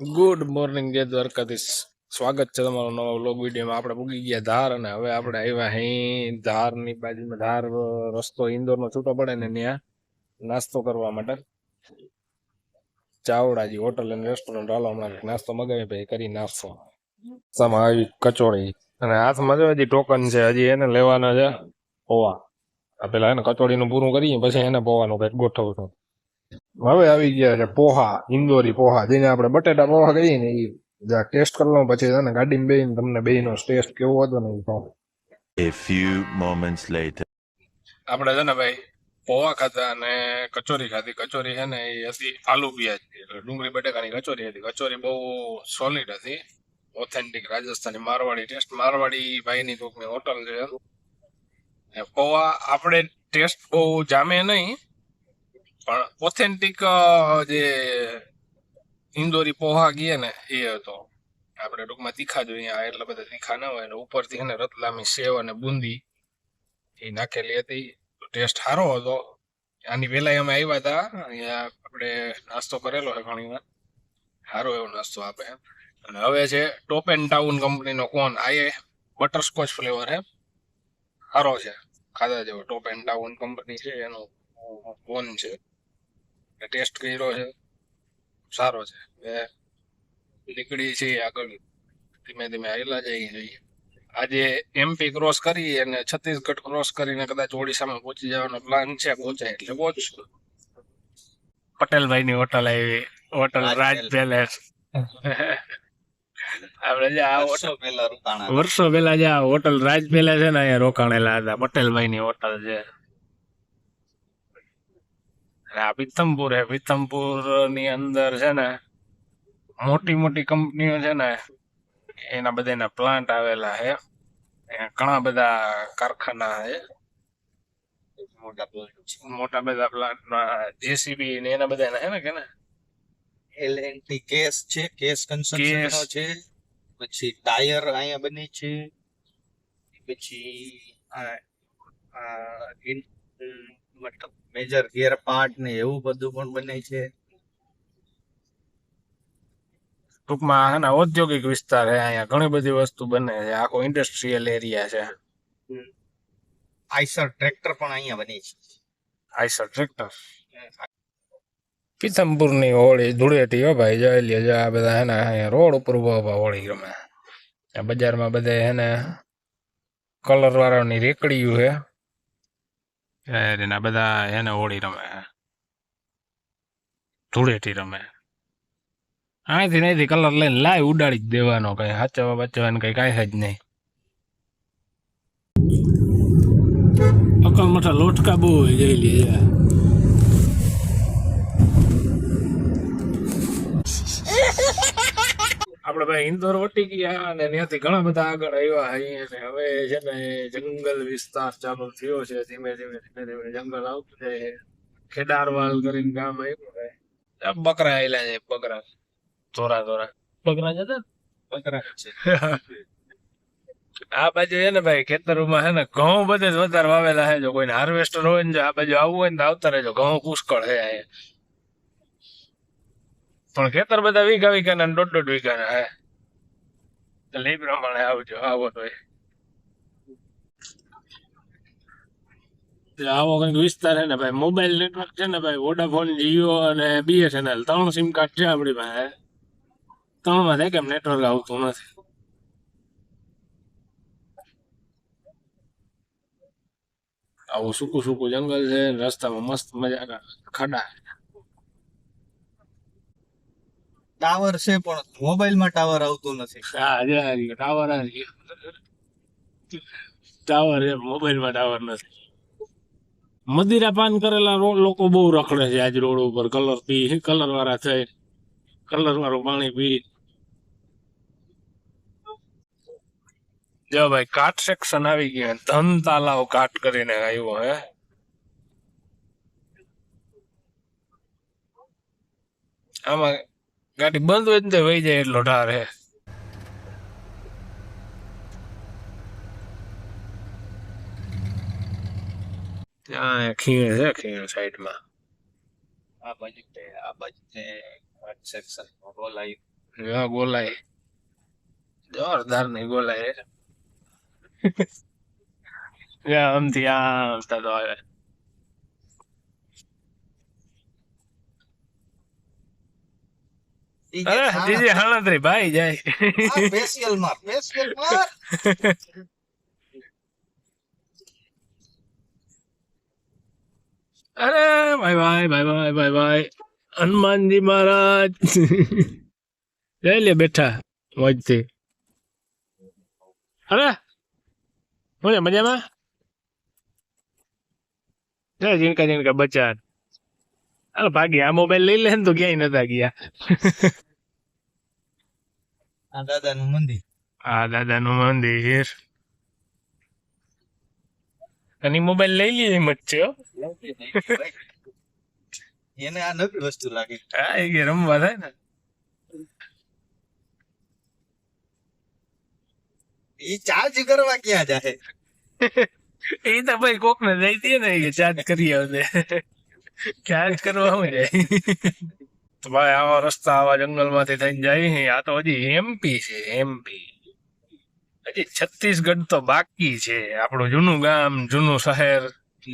Good morning જય દ્વારકાધીશ. સ્વાગત છે તમારો નવા વ્લોગ વિડીયોમાં. આપણે પૂગી ગયા ધાર અને હવે આપણે આવ્યા અહીં ધારની બાજુમાં. ધાર રસ્તો ઇન્દોરનો છૂટો પડે ને ત્યાં નાસ્તો કરવા માટે. ચાવડાજી હોટલ અને રેસ્ટોરન્ટ હાલો હમણાં નાસ્તો મગાવી ભાઈ કરી નાસ્તો. સામાં આવી કચોળી. અને હાથમાં જો હજી ટોકન છે, હજી એને લેવાના છે. પૌવા આ પેલા એને કચોળીનું પૂરું કરીએ, પછી એને પૌવાનું કંઈક ગોઠવું છું. હવે આવી ગયા છે પોહા ઇન્દોરી પોહા જેને આપણે બટેટા પોહા કહીએ ને એ ટેસ્ટ કરી લઉં પછી છે ને ગાડીમાં બેહીને તમને બેહીનો ટેસ્ટ કેવો હતો ને એ કહું. A few moments later. આપણે છે ને ભાઈ પોવા ખાધા અને કચોરી ખાધી. કચોરી છે ને એ હતી આલુ પિયાજ એટલે ડુંગળી બટેકાની કચોરી હતી. કચોરી બહુ સોલિડ હતી. ઓથેન્ટિક રાજસ્થાની મારવાડી ટેસ્ટ મારવાડી ભાઈની કોકની હોટલ છે. પૌવા આપણે ટેસ્ટ બહુ જામે નહીં. પણ ઓથેન્ટિક જે ઇન્દોરી પોહા ગીએ ને, એ હતો. આપણે ટૂંકમાં તીખા જોઈએ આ એટલા બધા તીખા ના હોય ને ઉપરથી એને રતલામી, સેવ અને બુંદી એ નાખેલી હતી. ટેસ્ટ સારો હતો. આની પહેલા અમે આવ્યા હતા અહીંયા આપણે નાસ્તો કરેલો છે ઘણી વાર સારો એવો નાસ્તો આપે. અને હવે છે ટોપ એન્ડ ટાઉન કંપનીનો કોન આ એ બટરસ્કોચ ફ્લેવર છે સારો છે. ખાધા જેવો ટોપ એન્ડ ટાઉન કંપની છે, એનો કોન છે? ટેસ્ટ કર્યો છે. સારો છે. નીકળી છે આગળ. ધીમે ધીમે આવેલા જઈએ જોઈએ આજે એમપી ક્રોસ કરી અને છત્તીસગઢ ક્રોસ કરીને કદાચ ઓડિશામાં પહોંચી જવાનો પ્લાન છે પહોંચાય એટલે પહોંચશું. પટેલભાઈ ની હોટલ આવી હોટલ રાજ પેલેસ આપણે જે આ પેલા રોકાણા વર્ષો પહેલા જે આ હોટલ રાજ પેલેસ છે ને અહીંયા રોકાણેલા હતા. પટેલભાઈ ની હોટલ છે. આ પિત્તમપુર હે. પિત્તમપુરની અંદર છે ને મોટી મોટી કંપનીઓ છે ને એના બધાના પ્લાન્ટ આવેલા છે ઘણા બધા કારખાના છે મોટા બધા પ્લાન્ટ જેસીબી ને એના બધા છે ને કે ને? એલએનટી કેસ છે કેસ કન્સ્ટ્રક્શન છે પછી ટાયર અહીંયા બને છે પછી આ મતલબ મેજર ગિયર પાર્ટ ને એવું બધું પણ બને છે. ટૂંકમાં છે ને ઔદ્યોગિક વિસ્તાર છે અહીંયા ઘણી બધી વસ્તુ બને છે. આખો ઇન્ડસ્ટ્રીયલ એરિયા છે. આઈસર ટ્રેક્ટર પણ અહીંયા બને છે. આઈસર ટ્રેક્ટર પીતમપુરની હોળી ધૂળેટી હો ભાઈ જોઈ જો આ બધા હે ને અહીંયા રોડ ઉપર ઊભા ઊભા હોળી રમે. બજારમાં બધે હે ને કલર વાળાની રેકડીયું છે. એના બધા હોળી રમે. ધૂળેટી રમે. અહીંથી કલર લઈને લાઈ ઉડાડી જ દેવાનો કઈ હાચવા બચવાનું કઈ કાંઈ જ નહીં. અકલ મઠા લોટકા બહુ જઈ લે આપણે ભાઈ ઇન્દોર વટી ગયા અને ત્યાંથી ઘણા બધા આગળ આવ્યા અહીંયા હવે છે ને જંગલ વિસ્તાર ચાલુ થયો છે. ધીમે ધીમે ધીમે ધીમે જંગલ આવતું જાય છે. ખેડારવાલ કરીને ગામ આવ્યું છે. બકરા આયેલા છે બકરા. ધોરા ધોરા. બકરા જતા બકરા છે. આ બાજુ છે ને ભાઈ ખેતરોમાં છે ને ઘઉં બધે જ વધારે વાવેલા છે. જો કોઈને હાર્વેસ્ટર હોય ને જો આ બાજુ આવવું હોય ને તો આવતા રહેજો. ઘઉં પુષ્કળ છે અહીંયા પણ ખેતર બધા વીઘા વીઘા ને દોઢ દોઢ વીઘા ના એટલે એ પ્રમાણે આવજો, આવો તો. આવો કંઈક વિસ્તાર છે ને ભાઈ, મોબાઈલ નેટવર્ક છે ને ભાઈ વોડાફોન જીઓ અને બીએસએનએલ ત્રણ સિમ કાર્ડ છે આપણી પાસે. ત્રણમાં થાય કેમ નેટવર્ક આવતું નથી? આવું સૂકું સૂકું જંગલ છે રસ્તામાં મસ્ત મજાના ખાડા. ટાવર છે, પણ મોબાઈલમાં ટાવર આવતો નથી. હા ટાવર ટાવર છે, મોબાઈલમાં ટાવર નથી. મદિરા પાન કરેલા લોકો બહુ રખડે છે આજ રોડ ઉપર. કલર પી કલર વાળા થઈ. કલર વાળું પાણી પી. જો ભાઈ, કાટ સેક્શન આવી ગયો. ધન તાલાવ કાટ કરીને આવ્યો, હે. આમાં ગાડી બંધ હોય ને વહી જાય એટલો ઢાર હે. ત્યાં ખીણ છે ખીણ સાઈડમાં. આ બાજુ આ બાજુ સેક્શન ગોલાઈ. હા, ગોલાય જોરદારની ગોલાય યા, આમથી આવતા તો આવે ઈ અરે કે જીજી હણત્રી ભાઈ જાય આ માં facial માં અરે ભાઈ ભાઈ ભાઈ ભાઈ ભાઈ ભાઈ હનુમાનજી મહારાજ જઈ લે બેઠા મોજથી અરે હું મજામાં જય જીણકા જીણકા બચ્ચા અરે ભાગી. આ મોબાઈલ લઈ લે ને તો ક્યાંય નતા ગયા. આ દાદાનું મંદિર. આ દાદાનું મંદિર. અને મોબાઈલ લઈ જ છે એને આ નવી વસ્તુ લાગે. હા એ કે રમવા થાય ને. એ ચાર્જ કરવા ક્યાં જાય એ તો ભાઈ કોક ને જઈતી ને એ ચાર્જ કરી આવજે. ચાર્જ કરવા હું જાય. તો ભાઈ, આવા રસ્તા, આવા જંગલમાંથી થઈને જાય આ તો હજી એમપી છે એમપી હજી છત્તીસગઢ તો બાકી છે. આપણું જૂનું ગામ, જૂનું શહેર,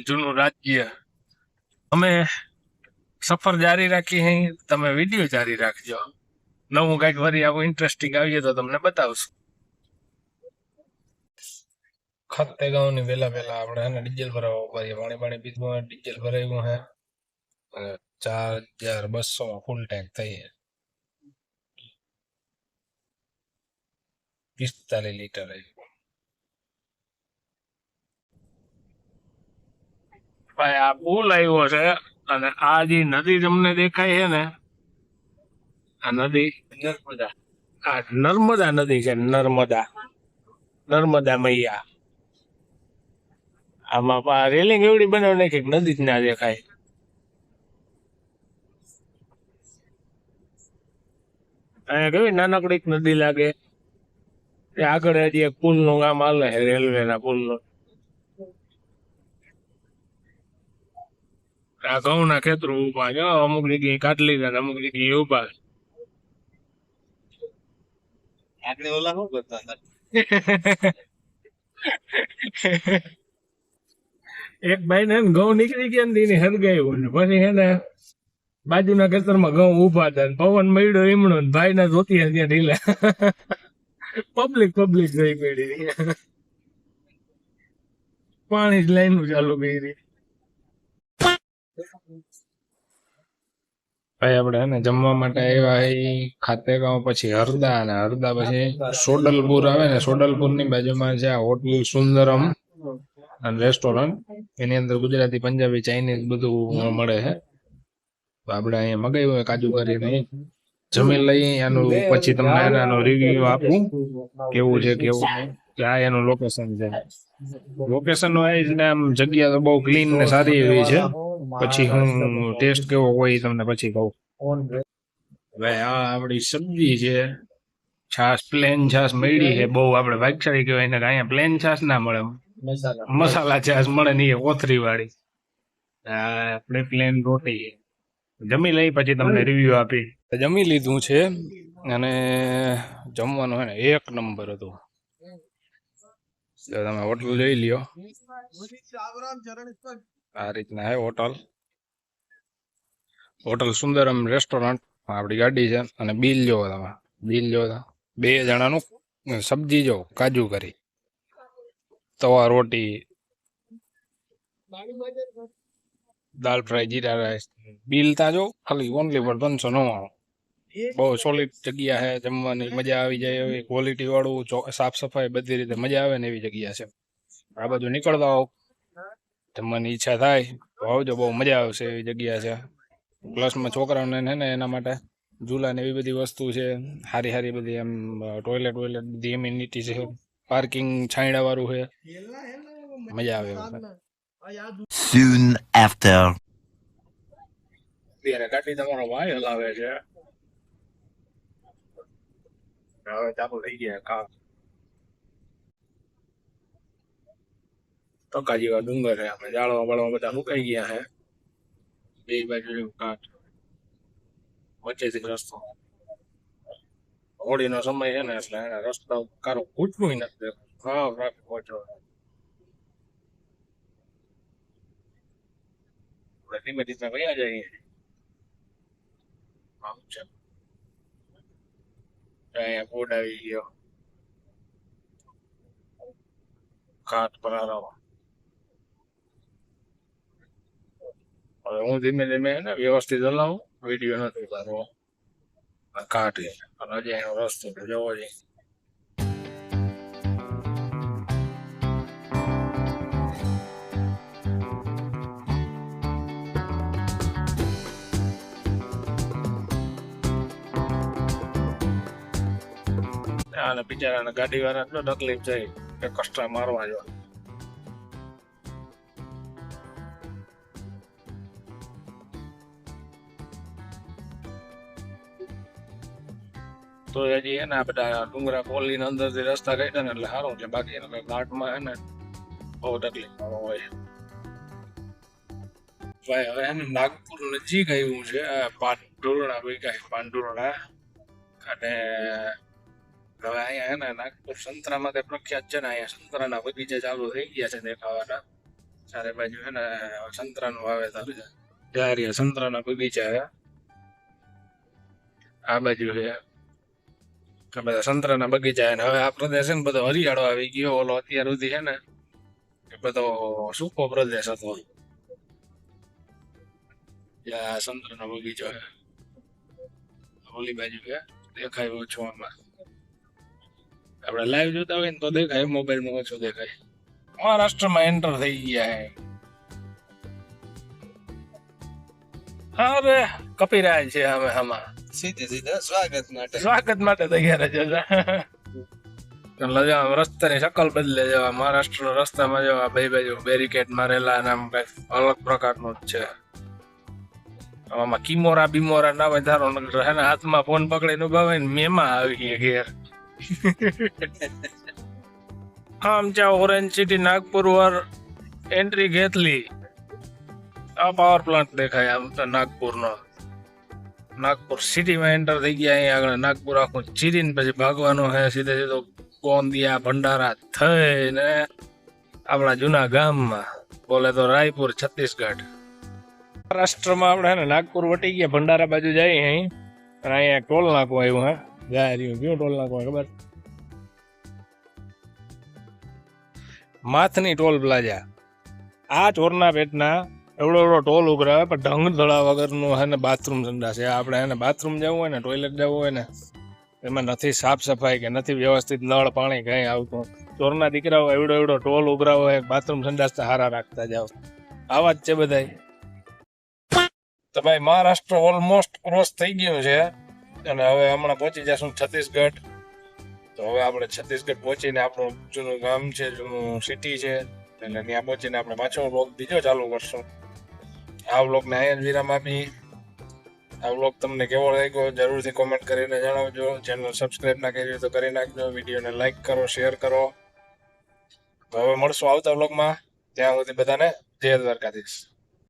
જૂનું રાજ્ય. અમે સફર જારી રાખી હે. તમે વીડિયો જારી રાખજો. નવું કંઈક વરી આવું ઇન્ટરેસ્ટિંગ આવીએ તો તમને બતાવશું. ખતે ગાઉની વેલા વેલા આપણે ડીઝલ ભરાવવા ઉપાડીએ પાણી પાણી પીધું ડીઝલ ભરાવ્યું હે. ચાર હજાર બસો માં ફૂલ ટેન્ક થઈ પિસ્તાલીસ લીટર આવ્યું ભાઈ આ પુલ આવ્યો છે અને આ જે નદી તમને દેખાય છે ને આ નદી નર્મદા. આ નર્મદા નદી છે નર્મદા. નર્મદા મૈયા. આમાં રેલિંગ એવડી બનાવી નાખી નદી જ ના દેખાય. અહીંયા કેવી નાનકડી નદી લાગે. એ આગળ હજી એક પુલનું કામ હાલે છે રેલવે ના પુલનું આ ઘઉં ના ખેતરો ઊભા છે અમુક જગ્યાએ કાટલી ને અમુક જગ્યાએ ઊભા. આપણે ઓલા શું કરતા એક ભાઈ ને ઘઉં નીકળી ગયા ને એની હરગાયું ગયું પછી હે ને બાજુના ખેતરમાં ઘઉં ઊભા હતા પવન મળ્યો એમણો ભાઈ ના જોતી ત્યાં ઢીલા. પબ્લિક પબ્લિક જઈ પડી પાણી જ લાઈન ચાલુ કરી ભાઈ આપણે ને જમવા માટે આવ્યા એ ખાતેગાંવ પછી હરદા અને હરદા પછી સોડલપુર આવે ને સોડલપુરની બાજુમાં છે આ હોટલ સુંદરમ અને રેસ્ટોરન્ટ એની અંદર ગુજરાતી પંજાબી ચાઇનીઝ બધું મળે છે. તો આપણે અહીંયા મગાવ્યું હોય કાજુ કરીને જમી લઈ એનું પછી તમને એનો રિવ્યુ આપું. કેવું છે કેવું નહીં. આ એનું લોકેશન છે. લોકેશન વાઇઝ ને આમ જગ્યા તો બહુ ક્લીન ને સારી એવી છે. પછી હું ટેસ્ટ કેવો હોય તમને પછી કહું. ભાઈ આ આપણી સબ્જી છે. છાસ પ્લેન છાસ મળી છે. બહુ આપણે ભાગશાળી કહેવાય ને અહીંયા પ્લેન છાસ ના મળે. મસાલા. છાસ મળે ને એ ઓથરી વાળી. આ આપણે પ્લેન રોટી છે. જમી લઈ પછી તમને રિવ્યુ આપી. જમી લીધું છે અને જમવાનું હે ને એક નંબર હતું. તમે હોટલ જોઈ લ્યો. આ રીતના હે હોટલ. હોટલ સુંદરમ રેસ્ટોરન્ટ આપણી ગાડી છે અને બિલ જોવો તમે બિલ જોવો બે જણાનું સબ્જી જો kaju curry. Tawa roti. Dal fry jeera rice. Bill તાજો ખાલી ઓનલી પર ત્રણસો નવ્વાણું બહુ સોલિડ જગ્યા છે જમવાની મજા આવી જાય એવી. ક્વોલિટી વાળું સાફ સફાઈ બધી રીતે મજા આવે ને એવી જગ્યા છે. આ બાજુ નીકળતા હોવ. જમવાની ઈચ્છા થાય તો આવજો બહુ મજા આવશે એવી જગ્યા છે. પ્લસમાં છોકરાઓને છે ને એના માટે ઝૂલા ને એવી બધી વસ્તુ છે સારી સારી બધી એમ ટોયલેટ વોયલેટ બધી એમ્યુનિટી છે. પાર્કિંગ છાંયડા વાળું છે. મજા આવે એવું છે Soon after. અત્યારે ગાડી તમારો ભાઈ હલાવે છે હવે ચાલુ થઈ ગયા કામ ટકા જેવા ડુંગર છે આપણે જાળવા બાળવા બધા મુકાઈ ગયા છે બે બાજુ કાંઠ વચ્ચેથી રસ્તો હોળીનો સમય છે ને એટલે એને રસ્તા કારો ઘૂંટવું નથી દેખાતું. હા ટ્રાફિક ઓછો ધીમે વયા જઈએ આમ છે અહીંયા બોર્ડ આવી ગયો ઘાટ પર હવે હું ધીમે ધીમે છે ને વ્યવસ્થિત હલાવું વીડિયો નથી કરવો ઘાટ અને હજી એનો રસ્તો જવો છે અને બિચારાને ગાડી વાળા એટલો તકલીફ જાય કે કષ્ટા મારવા જો. તો હજી એના બધા ડુંગરા કોલી ની અંદરથી રસ્તા કાઢ્યા ને એટલે સારું છે. બાકી એને હે ને બહુ તકલીફ હોય. ભાઈ, હવે એને નાગપુર નજીક આવ્યું છે પાંડુરણા ભાઈ વિકાય પાંડુરણા અને હવે અહીંયા હે નાગપુર સંતરામાં તે પ્રખ્યાત છે ને અહીંયા સંતરાના બગીચા ચાલુ થઈ ગયા છે દેખાવાના. ચારે બાજુ હે ને સંતરાનું વાવેતર છે. ત્યારે સંતરાના બગીચા છે આ બાજુ છે બધા સંતરાના બગીચા છે ને હવે આ પ્રદેશ છે ને બધો હરિયાળો આવી ગયો. ઓલો અત્યાર સુધી છે ને એ બધો સૂકો પ્રદેશ હતો. સંતરાનો બગીચો છે ઓલી બાજુ છે દેખાય ઓછું આમાં. આપણે લાઈવ જોતા હોય ને તો દેખાય મોબાઈલમાં ઓછું દેખાય. મહારાષ્ટ્રમાં એન્ટર થઈ ગયા હે. અરે કપિરાજ છે અમે આમાં. સીધે સીધા સ્વાગત માટે. સ્વાગત માટે તૈયાર છે રસ્તાની શકલ બદલે જવા મહારાષ્ટ્ર રસ્તામાં જવા બે બાજુ બેરિકેડ મારેલા અને આમ કંઈક અલગ પ્રકારનું જ છે. આમાં કિમોરા બિમોરા ના વધારો ધારો હે હાથમાં ફોન પકડીને ઊભા હોય ને મેમાં આવી ગયા ઘેર. हा आमच्या ऑरेंज सिटी नागपूरवर एंट्री घेतली આ પાવર પ્લાન્ટ દેખાય આમ તો નાગપુરનો નાગપુર સિટીમાં એન્ટર થઈ ગયા અહીંયા આગળ. નાગપુર આખું ચીરીને પછી ભાગવાનું હે, સીધે સીધો ગોંદિયા, ભંડારા થઈને આપણા જૂના ગામમાં. બોલે તો રાયપુર, છત્તીસગઢ. મહારાષ્ટ્રમાં આપણે હે ને નાગપુર વટી ગયા, ભંડારા બાજુ જઈએ અહીં. અને અહીંયા ટોલ નાકું આવ્યું હે. જાય રહ્યું કયું ટોલ હોય ખબર માથની ટોલ પ્લાઝા આ ચોરના પેટના એવડો એવડો ટોલ ઉઘરાવે પણ ઢંગ ધડા વગરનું હે ને બાથરૂમ સંડા છે આપણે એને બાથરૂમ જવું હોય ને ટોયલેટ જવું હોય ને એમાં નથી સાફ સફાઈ કે નથી વ્યવસ્થિત નળ પાણી કઈ આવતું ચોરના દીકરાઓ એવડો એવડો ટોલ ઉઘરાવો હોય બાથરૂમ સંડાસ તો હારા રાખતા જાઓ આવા જ છે બધાય તો ભાઈ મહારાષ્ટ્ર ઓલમોસ્ટ ક્રોસ થઈ ગયું છે. અને હવે હમણાં પહોંચી જશું છત્તીસગઢ. તો હવે આપણે છત્તીસગઢ પહોંચીને આપણું જૂનું ગામ છે, જૂનું સિટી છે એટલે ત્યાં પહોંચીને આપણે પાછો વ્લોગ બીજો ચાલુ કરશું. આ વ્લોગને અહીંયા જ વિરામ આપી. આ વ્લોગ તમને કેવો લાગ્યો જરૂરથી કોમેન્ટ કરીને જણાવજો. ચેનલ સબસ્ક્રાઈબ ના કરી તો કરી નાખજો. વિડીયોને લાઈક કરો શેર કરો. તો હવે મળશું આવતા બ્લોગમાં ત્યાં સુધી બધાને જય દ્વારકાધીશ.